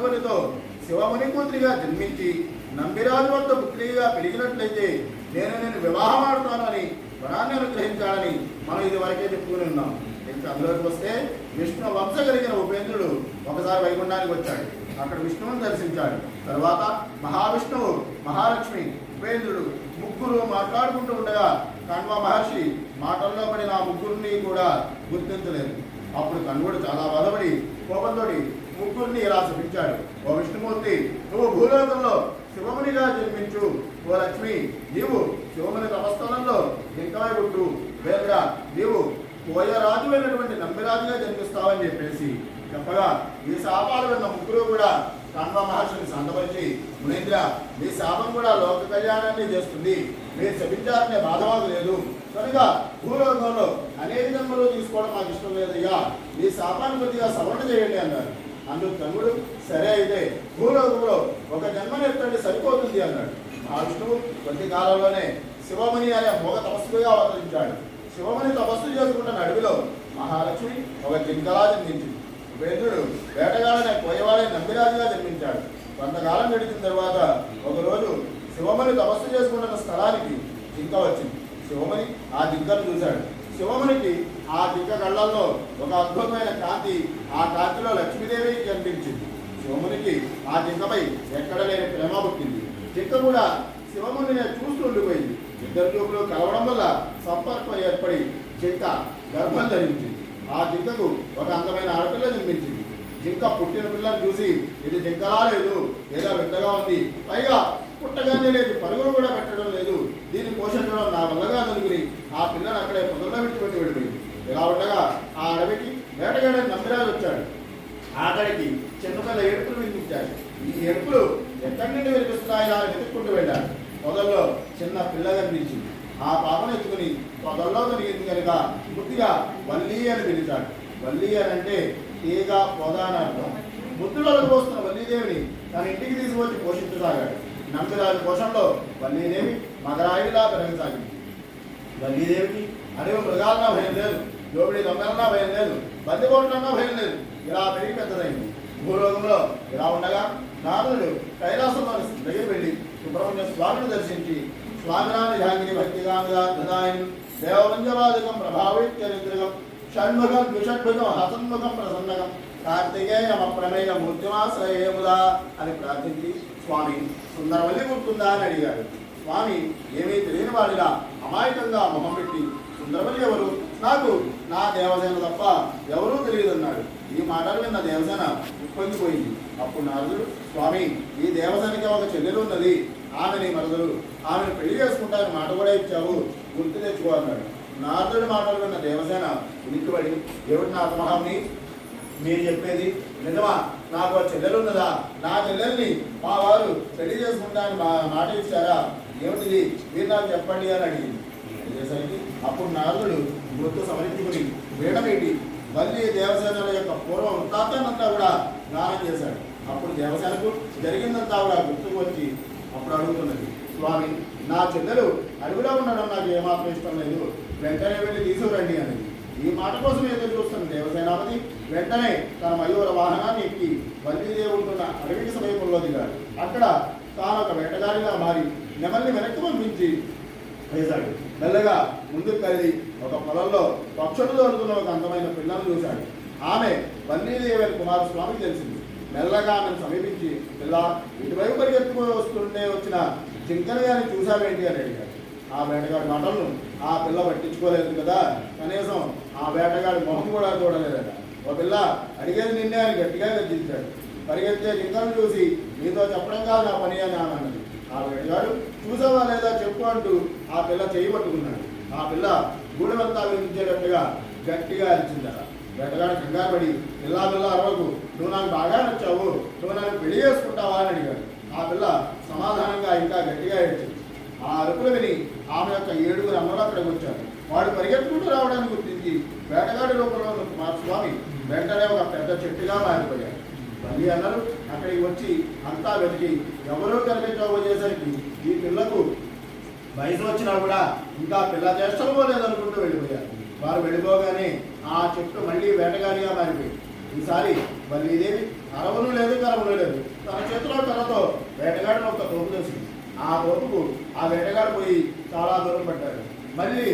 సుందరవనితో శివముని కూతురిగా జన్మించి నంబిరాజు వద్ద పుత్రిగా పెరిగినట్లయితే నేను నేను వివాహం ఆడుతానని వరాన్ని అనుగ్రహించాలని మనం ఇది వరకే చెప్పుకుని ఉన్నాం. ఇంకా అందులోకి వస్తే విష్ణు వంశ కలిగిన ఉపేంద్రుడు ఒకసారి వైకుంఠానికి వచ్చాడు. అక్కడ విష్ణువుని దర్శించాడు. తర్వాత మహావిష్ణువు మహాలక్ష్మి ఉపేంద్రుడు ముగ్గురు మాట్లాడుకుంటూ ఉండగా కణ్వ మహర్షి మాటల్లో పడిన ఆ ముగ్గురిని కూడా గుర్తించలేదు. అప్పుడు కణ్వుడు చాలా బాధపడి కోపంతో ముగ్గురిని ఇలా శపించాడు. ఓ విష్ణుమూర్తి నువ్వు భూలోకంలో శివమునిగా జన్మించు. ఓ లక్ష్మి నీవు శివముని తపస్థలంలో జింకమై గుడ్డు వేరుగా నీవు కోయరాజు అయినటువంటి నమ్మిరాజుగా జన్మిస్తావని చెప్పేసి చెప్పగా ఈ శాపాలు విన్న ముగ్గురు కూడా కన్వ మహర్షిని సంతపరిచి మునీంద్ర మీ శాపం కూడా లోక కళ్యాణాన్ని చేస్తుంది. మీరు శపించారనే బాధవాదు లేదు. కనుక భూలోకంలో అనేక జన్మలు తీసుకోవడం మాకు ఇష్టం లేదయ్యా. మీ శాపాన్ని కొద్దిగా సవరణ చేయండి అన్నారు. అందుకు తమ్ముడు సరే అయితే భూలోకంలో ఒక జన్మ ఎత్తండి సరిపోతుంది అన్నాడు. ఆ విష్ణువు కొద్ది కాలంలోనే శివమణి అనే మోగ తపస్సుగా అవతరించాడు. శివమణి తపస్సు చేసుకుంటున్న అడవిలో మహాలక్ష్మి ఒక జింకలా జన్మించింది. ఉపేంద్రుడు వేటగాడనే పోయేవాడే నంబిరాజుగా జన్మించాడు. కొంతకాలం గడిచిన తర్వాత ఒకరోజు శివమణి తపస్సు చేసుకుంటున్న స్థలానికి జింక వచ్చింది. శివమణి ఆ జింకను చూశాడు. శివమణికి ఆ జింక కళ్ళల్లో ఒక అద్భుతమైన కాంతి ఆ కాంతిలో లక్ష్మీదేవి కనిపించింది. శివమునికి ఆ జింకపై ఎక్కడ లేని ప్రేమ పుట్టింది. జింక కూడా శివముని చూస్తూ ఉండిపోయింది. ఇద్దరు చూపులు కలవడం వల్ల సంపర్కం ఏర్పడి జింక గర్భం ధరించింది. ఆ జింకకు ఒక అందమైన ఆడపిల్ల జన్మించింది. జింక పుట్టిన పిల్లని చూసి ఇది జింకలా లేదు ఏదో పెద్దగా ఉంది. పైగా పుట్టగానే లేదు పరుగులు కూడా పెట్టడం లేదు. దీన్ని పోషించడం నా వల్ల కాదనుకుని ఆ పిల్లని అక్కడే పొదల్లో పెట్టుకొని వెళ్ళిపోయింది ఇలా ఉండగా ఆ అడవికి వేటగాడని నంబిరాజు వచ్చాడు. ఆఖరికి చిన్నపిల్ల ఎరుపులు వినిపించాడు. ఈ ఎరుపులు ఎక్కడి నుండి వినిపిస్తున్నాయో వెతుక్కుంటూ వెళ్ళాడు. పొదల్లో చిన్న పిల్ల కనిపించింది. ఆ పాపను ఎత్తుకుని పొదల్లో దొరికింది కనుక బుద్ధిగా వల్లి అని పిలిచాడు వల్లి అని అంటే తీగ పొద అని అర్థం. బుద్ధులలో పోస్తున్న వల్లీదేవిని తన ఇంటికి తీసుకొచ్చి పోషించసాగాడు. నంబిరాజు పోషణలో వల్లీదేవి మగరాయిలా పెరగసాగింది. వల్లీదేవికి అడవి మృగాలన్నా భయం లేదు. దోపిడీ దొంగలన్నా భయం లేదు. బందిపోట్లన్నా భయం లేదు. ఇలా పెరిగి పెద్దదైంది. భూలోకంలో ఇలా ఉండగా నారదుడు కైలాసంలో దగ్గర వెళ్ళి సుబ్రహ్మణ్య స్వామిని దర్శించి స్వామినాథ జాంగిరి భక్తిగామిగా హృదాయం దేవపంచవాదికం ప్రభావిత్యరిద్రగం షణ్ముఖం ద్విషణ్ముఖం హసన్ముఖం ప్రసన్నకం కార్తికేయమ ప్రమేయ మూర్తిమాశ్రయేముదా అని ప్రార్థించి స్వామి సుందరవల్లి గుర్తుందా అని అడిగాడు. స్వామి ఏమీ తెలియని వాడిలా అమాయకంగా మొహం పెట్టి సుందరవల్లి ఎవరు? నాకు నా దేవసేన తప్ప ఎవరూ తెలియదు అన్నాడు ఈ మాటలు విన్న దేవసేన ఉప్పొంగిపోయింది అప్పుడు నారదుడు స్వామి ఈ దేవసేనకి ఒక చెల్లెలు ఉన్నది. ఆమెని మరదలు. ఆమెను పెళ్ళి చేసుకుంటానని మాట కూడా ఇచ్చావు. గుర్తు తెచ్చుకో అన్నాడు. నారదుడి మాటలు విన్న దేవసేన ఉనికిపడి దేవుడు నా మహాన్ని మీరు చెప్పేది నిజమా? నాకు ఒక చెల్లెలు ఉన్నదా? నా చెల్లెల్ని మా వారు పెళ్ళి చేసుకుంటానని మా మాట ఇచ్చారా? ఏమిటిది? మీరు నాకు చెప్పండి అని అడిగింది. అయ్యేసరికి అప్పుడు నారదుడు గుర్తు సమరించుకుని వీడబెట్టి మళ్ళీ దేవసేనల యొక్క పూర్వ వృత్తాంతాన్నంతా కూడా గానం చేశాడు. అప్పుడు దేవసేనకు జరిగిందంతా కూడా గుర్తుకు వచ్చి అప్పుడు అడుగుతున్నది స్వామి నా చెల్లెలు అడవిలో ఉండడం నాకు ఏమాత్రం ఇష్టం లేదు. వెంటనే వెళ్ళి తీసుకురండి అనేది ఈ మాట కోసం ఎదురు చూస్తున్న దేవసేనాపతి వెంటనే తన మయూర వాహనాన్ని ఎక్కి వల్లీదేవి అడవికి సమీపంలో దిగాడు. అక్కడ తాను ఒక వేటగాడిగా మారి నెమల్ని వెనక్కి పంపించి వేశాడు. మెల్లగా ముందుకు కదిలి ఒక పొలంలో పక్షులు దొరుకుతున్న ఒక అందమైన పిల్లను చూశాడు. ఆమె వల్లీదేవి అని కుమారస్వామికి తెలిసింది. మెల్లగా ఆమెను సమీపించి పిల్ల ఇటువైపు పరిగెత్తుకుని వస్తుంటే వచ్చిన చింకని గారిని చూశావేంటి? అని అడిగాడు. ఆ వేటగాడి మాటలను ఆ పిల్ల పట్టించుకోలేదు కదా. కనీసం ఆ వేటగాడి మొహం కూడా చూడలేదట. ఒక పిల్ల అడిగేది నిన్నే అని గట్టిగా గర్జించాడు పరిగెత్తే జింకను చూసి మీతో చెప్పడం కాదు నా పని అని ఆమె అన్నది ఆ చూసావా లేదా చెప్పు అంటూ ఆ పిల్ల చేయబట్టుకున్నాడు ఆ పిల్ల గూడెమంతా వినిపించేటట్టుగా గట్టిగా అరిచిందట. వెంటగాడు కంగారు పడి పిల్లా పిల్ల అరవకు. నువ్వు నాకు బాగా నచ్చావు. నువ్వు నన్ను పెళ్ళి చేసుకుంటావా? అని అడిగాడు. ఆ పిల్ల సమాధానంగా ఇంకా గట్టిగా ఏడ్చింది. ఆ అరుపులు విని ఆమె యొక్క ఏడుగురు అమ్మలు అక్కడికి వచ్చారు. వాడు పరిగెత్తుకుంటూ రావడానికి గుర్తించి వేటగాడి రూపంలో ఉన్న కుమార స్వామి వెంటనే ఒక పెద్ద చెట్టుగా మారిపోయాడు. మళ్ళీ అన్నారు అక్కడికి వచ్చి అంతా వెతికి ఎవరో కనిపించబోయేసరికి ఈ పిల్లకు వయసు వచ్చినా కూడా ఇంకా పిల్ల చేష్టం లేదనుకుంటూ వెళ్ళిపోయారు. వారు వెళ్ళిపోగానే ఆ చెట్టు మళ్ళీ వేటగాడిగా మారిపోయింది. ఈసారి వల్లీదేవి కరవను లేదు కరవను లేదు. తన చేతిలో కర్రతో వేటగాడిని ఒక తోపు తెలిసింది. ఆ తోపుకు ఆ వేటగాడు పోయి చాలా దూరం పడ్డాడు. మళ్ళీ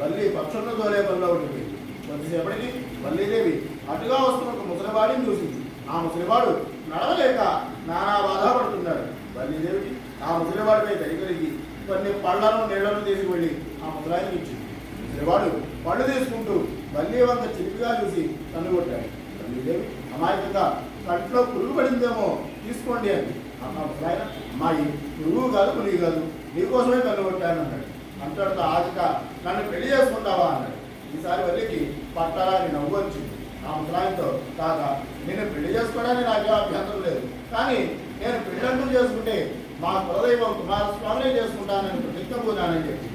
మళ్ళీ పక్షులను దోరే పనిలో ఉంటుంది కొద్దిసేపటికి మల్లీదేవి అటుగా వస్తున్న ఒక ముసలివాడిని చూసింది. ఆ ముసలివాడు నడవలేక నానా బాధపడుతున్నాడు. బల్లిదేవికి ఆ ముసలివాడిపై దయగలిగి కొన్ని పళ్ళను నీళ్ళను తీసుకువెళ్ళి ఆ ముసలాయికి ఇచ్చింది ముసలివాడు పళ్ళు తీసుకుంటూ బల్లి వంక చిలిపిగా చూసి కన్నుకొట్టాడు బల్లిదేవి అమాయకంగా కంట్లో పురుగు పడిందేమో తీసుకోండి అని అమ్మ ముసలాయన అమ్మాయి పురుగు కాదు పులి కాదు నీకోసమే కన్నుకొట్టాను అన్నాడు. అంతటితో ఆశక నన్ను పెళ్ళి చేసుకుంటావా అన్నాడు. ఈసారి వల్లికి పట్టాలని నవ్వు వచ్చింది. ఆ ముసలాయితో కాక నేను పెళ్ళి చేసుకోవడానికి నాకే అభ్యంతరం లేదు. కానీ నేను పెళ్ళంటూ చేసుకుంటే మా కులదైవం కుమారస్వామినే చేసుకుంటానని ప్రతిజ్ఞ పోదానని చెప్పి.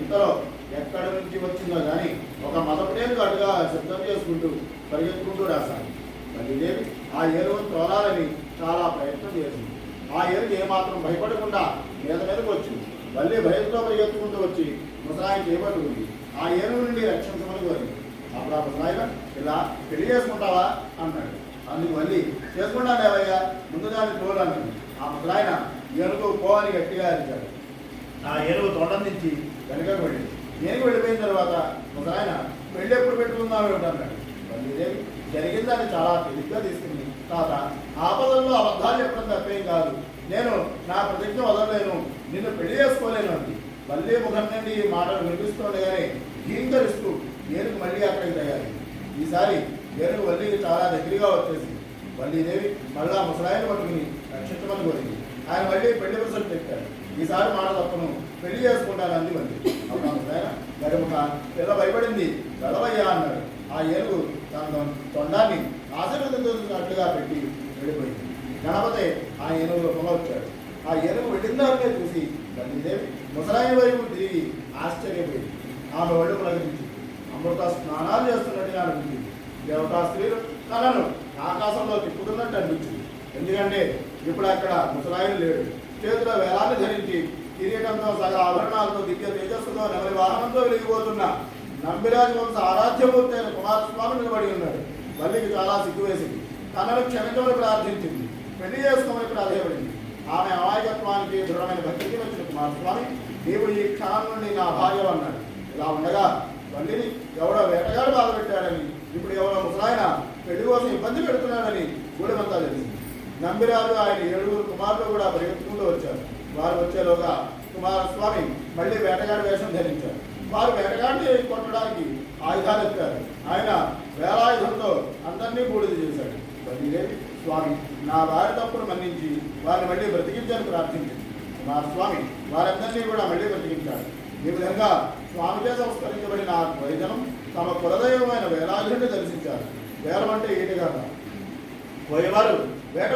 ఇంతలో ఎక్కడి నుంచి వచ్చిందో కానీ ఒక మదపుడేలు అటుగా సిద్ధం చేసుకుంటూ పరిగెత్తుకుంటూ రాశాను తల్లిదేవి ఆ ఏరువు తోలాలని చాలా ప్రయత్నం చేసింది. ఆ ఏరుకు ఏమాత్రం భయపడకుండా మీద మీదకి వచ్చింది. మళ్ళీ భయంతో పరిగెత్తుకుంటూ వచ్చి ముసలాయి చేపట్టుకుంది ఆ ఏరువు నుండి రక్షించమని కోరింది. అప్పుడు ఆ ఇలా పెళ్ళి చేసుకుంటావా అన్నాడు అందుకు మళ్ళీ చేసుకుంటాను ఏవయ్యా ముందు దాన్ని తోలు ఆ ముసలాయన ఏనుగు పో అని గట్టిగా అరిచాడు. ఆ ఏనుగు తోట నుంచి వెనకకు వెళ్ళింది. నేను వెళ్ళిపోయిన తర్వాత ముసలాయన పెళ్ళి ఎప్పుడు పెట్టుకుందాం ఏమిటన్నాడు వల్లీదేవి జరిగిందని చాలా తెలివిగా తీసుకుంది. తాత ఆపదల్లో అబద్ధాలు చెప్పడం తప్పేం కాదు. నేను నా ప్రతిజ్ఞ వదలలేను. నిన్ను పెళ్ళి చేసుకోలేను అంది. మళ్ళీ ముఖం నుండి ఈ మాటలు వినిపిస్తుండగానే గీంకరిస్తూ ఏనుగు మళ్ళీ అక్కడికి తయారు. ఈసారి ఏనుగు వల్లికి చాలా దగ్గరగా వచ్చేసి వల్లీదేవి మళ్ళా ముసలాయన పట్టుకుని రక్షించమని కోరింది ఆయన మళ్ళీ పెళ్ళి పురుషులు చెప్పాడు ఈసారి మాట తప్పను. పెళ్ళి చేసుకుంటానంది మళ్ళీ అప్పుడు ఆ ముసలాయన? పిల్ల భయపడింది. గడవయ్యా అన్నాడు. ఆ ఏనుగు తన తొండాన్ని ఆశీర్వదించినట్లుగా పెట్టి వెళ్ళిపోయింది. గణపతి ఆ ఏనుగు రూపంలో వచ్చాడు. ఆ ఏనుగు వెళ్ళిందాకే చూసి వల్లీదేవి ముసలాయి వైపు తిరిగి ఆశ్చర్యపోయింది. ఆమె ఒళ్ళు ప్రకటించింది అమృత స్నానాలు చేస్తున్నట్టుగా అనిపించింది. దేవతా స్త్రీలు తనను ఆకాశంలో తిప్పుతున్నట్టు అనిపించింది. ఎందుకంటే ఇప్పుడు అక్కడ ముసలాయన లేడు. చేతిలో వేలాన్ని ధరించి కిరీటంతో సగ ఆభరణాలతో దివ్య తేజస్సుతో నెమలి వాహనంతో వెలిగిపోతున్న నంబిరాజు వంశ ఆరాధ్యమూర్తి అయిన కుమారస్వామి నిలబడి ఉన్నాడు. వల్లికి చాలా సిగ్గు వేసింది. తనను క్షమించమని ప్రార్థించింది. పెళ్ళి చేసుకోమని ప్రాధాయపడింది. ఆమె అమాయకత్వానికి దృఢమైన భక్తికి వచ్చిన కుమారస్వామి నీవు ఈ క్షణం నుండి నా భార్య అన్నాడు ఇలా ఉండగా మళ్ళీ ఎవడో వేటగాడు బాధ పెట్టాడని ఇప్పుడు ఎవరో ముసలాయన పెళ్ళి కోసం ఇబ్బంది పెడుతున్నాడని గూడెమంతా తెలిసింది నంబిరాజు ఆయన ఏడుగురు కుమారులు కూడా పరిగెత్తుకుంటూ వచ్చారు. వారు వచ్చేలోగా కుమారస్వామి మళ్ళీ వేటగాడి వేషం ధరించారు. వారు వేటగాడిని కొట్టడానికి ఆయుధాలు ఎత్తారు. ఆయన వేలాయుధంతో అందరినీ బూడిద చేశాడు. బలిదేవి స్వామి నా వారి తప్పును మన్నించి వారిని మళ్ళీ బ్రతికించని ప్రార్థించింది కుమారస్వామి వారందరినీ కూడా మళ్ళీ బ్రతికించాడు. ఈ విధంగా స్వామిచే సంస్కరించబడిన ఆ వైద్యం తమ కులదైవమైన వేలాయుధుడిని దర్శించారు. వేలం అంటే ఈటగాట పోయేవారు వేట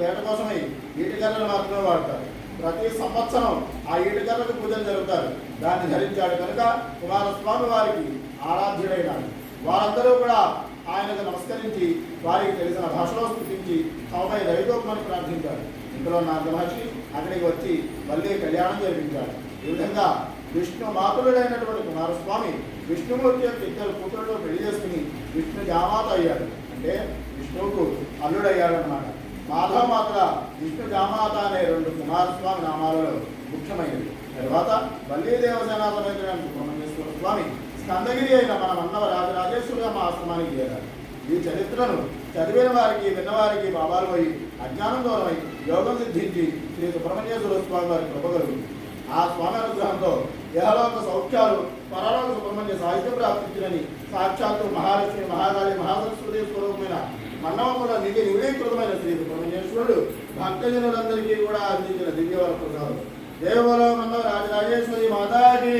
వేట కోసమై ఈటికర్రలు మాత్రమే వాడతారు. ప్రతి సంవత్సరం ఆ ఈటికర్రకు పూజలు జరుగుతారు. దాన్ని ధరించాడు కనుక కుమారస్వామి వారికి ఆరాధ్యుడైనాడు. వారందరూ కూడా ఆయనకు నమస్కరించి వారికి తెలిసిన భాషలో స్థుతించి తమపై రవిగోపమని ప్రార్థించారు. ఇంట్లో నారద మహర్షి అక్కడికి వచ్చి మళ్ళీ కళ్యాణం జరిపించాడు. ఈ విధంగా విష్ణు మాతులుడైనటువంటి కుమారస్వామి విష్ణుమూర్తి యొక్క ఇద్దరు పుత్రులను పెళ్ళి చేసుకుని విష్ణు జామాత అయ్యాడు. అంటే విష్ణువుకు అల్లుడయ్యాడు అన్నమాట మాధవ మాత్ర విష్ణు జామాత అనే రెండు కుమారస్వామి నామాలలో ముఖ్యమైనది తర్వాత వల్లీ దేవసేనాథమైన బ్రహ్మేశ్వర స్వామి స్కందగిరి అయిన మన మన్నవ రాజరాజేశ్వరుగా మా ఆశ్రమానికి చేరారు ఈ చరిత్రను చదివిన వారికి విన్నవారికి బాబాలు పోయి అజ్ఞానం దూరమై యోగం సిద్ధించి శ్రీ సుబ్రహ్మణ్యేశ్వర స్వామి వారి కృపగలుగుతుంది ఆ స్వామి అనుగ్రహంతో యహలోక సౌఖ్యాలు పరలోక సుబ్రహ్మణ్య సాహిత్యం ప్రాప్తించినని సాక్షాత్తు మహాలక్ష్మి మహాకాళి మహాసరస్వతి స్వరూపమైన మన్నవముల నిధి నివీకృతమైన శ్రీ సుబ్రహ్మణ్యేశ్వరుడు భక్తజనులందరికీ కూడా అందించిన దివ్యవర ప్రసాదం. దేవలో మన్న రాజరాజేశ్వరి మాతాకి.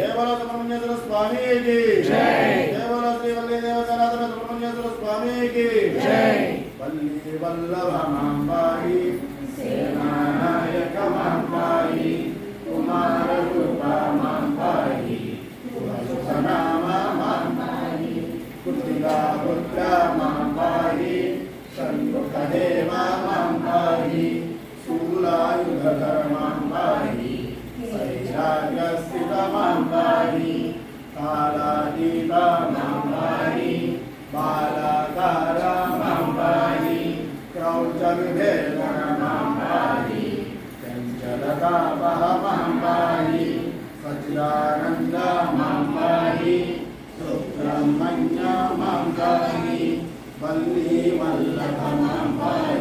దేవలో సుబ్రహ్మణ్యేశ్వర స్వామికి. దేవలో శ్రీ వల్లి సుబ్రహ్మణ్యేశ్వర స్వామికి. వల్లి వల్లభ మాంబాయి సేనానాయక పుత్ర మాంబాయి షణ్ముఖదేవ మాంబాయి శూలాయుధర మాంబాయి శైలాగ్రస్థిత మాంబాయి కాళాదీత మాంబాయి బాలాకార మాంబాయి విభేదనమాం పాహి చంచలతాపహమహం పాహి సచ్చిదానంద మాం పాహి సుబ్రహ్మణ్య మాం పాహి వల్లీ వల్లభ మాం పాహి